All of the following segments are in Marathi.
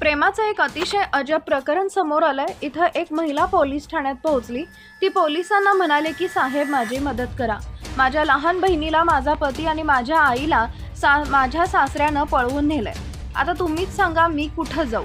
प्रेमाचं एक अतिशय अजब प्रकरण समोर आलंय. इथं एक महिला पोलीस ठाण्यात पोहोचली. ती पोलिसांना म्हणाले की साहेब माझी मदत करा. माझ्या लहान बहिणीला माझा पती आणि माझ्या आईला सा माझ्या सासऱ्यानं पळवून नेलंय. आता तुम्हीच सांगा मी कुठं जाऊ.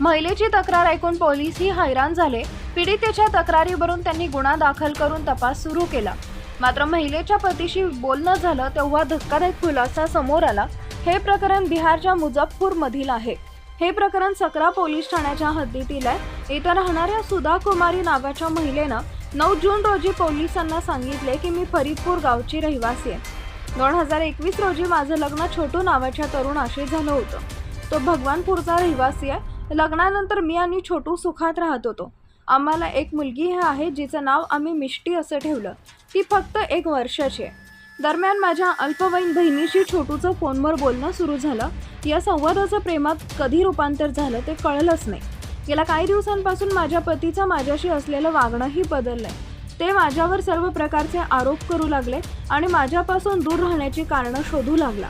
महिलेची तक्रार ऐकून पोलीसही हैराण झाले. पीडितेच्या तक्रारीवरून त्यांनी गुन्हा दाखल करून तपास सुरू केला. मात्र महिलेच्या पतीशी बोलणं झालं तेव्हा धक्कादायक खुलासा समोर आला. हे प्रकरण बिहारच्या मुझफ्फरमधील आहे. हे प्रकरण सकरा पोलीस ठाण्याच्या हद्दीतील आहे. इथं राहणाऱ्या सुधा कुमारी नावाच्या महिलेनं नऊ जून रोजी पोलिसांना सांगितले की मी फरीदपूर गावची रहिवासी आहे. दोन हजार एकवीस रोजी माझं लग्न छोटू नावाच्या तरुणाशी झालं होतं. तो भगवानपूरचा रहिवासी आहे. लग्नानंतर मी आणि छोटू सुखात राहत होतो. आम्हाला एक मुलगी हे आहे जिचं नाव आम्ही मिष्टी असं ठेवलं. ती फक्त एक वर्षाची आहे. दरम्यान माझ्या अल्पवयीन बहिणीशी छोटूचं फोनवर बोलणं सुरू झालं. या संवादाचं प्रेमात कधी रूपांतर झालं ते कळलंच नाही. गेल्या काही दिवसांपासून माझ्या पतीचं माझ्याशी असलेलं वागणंही बदललंय. ते माझ्यावर सर्व प्रकारचे आरोप करू लागले आणि माझ्यापासून दूर राहण्याची कारणं शोधू लागला.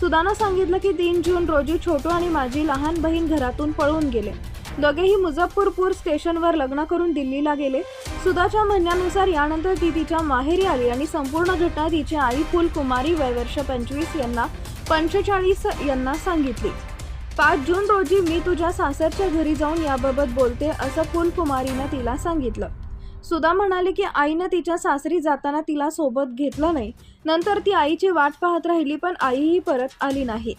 सुदानं सांगितलं की तीन जून रोजी छोटू आणि माझी लहान बहीण घरातून पळून गेले. दोघेही मुझफ्फरपूर स्टेशनवर लग्न करून दिल्लीला गेले. सुदाच्या म्हणण्यानुसार यानंतर ती तिच्या माहेरी आली आणि संपूर्ण घटना तिची आई फुल कुमारी वय वर्ष पंचवीस यांना पंचेचाळीस यांना सांगितली. पाच जून रोजी मी तुझ्या सासरच्या घरी जाऊन याबाबत बोलते असं फुलकुमारीनं तिला सांगितलं. सुधा म्हणाले की आईनं तिच्या सासरी जाताना तिला सोबत घेतलं नाही. नंतर ती आईची वाट पाहत राहिली पण आईही परत आली नाही.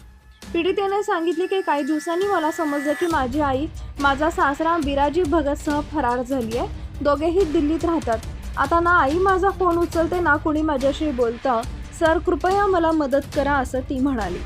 पीडितेने सांगितले की काही दिवसांनी मला समजलं की माझी आई माझा सासरा बिराजी भगतसह फरार झाली आहे. दोघेही दिल्लीत राहतात. आता ना आई माझा फोन उचलते ना कुणी माझ्याशी बोलतं. सर कृपया मला मदत करा असं ती म्हणाली.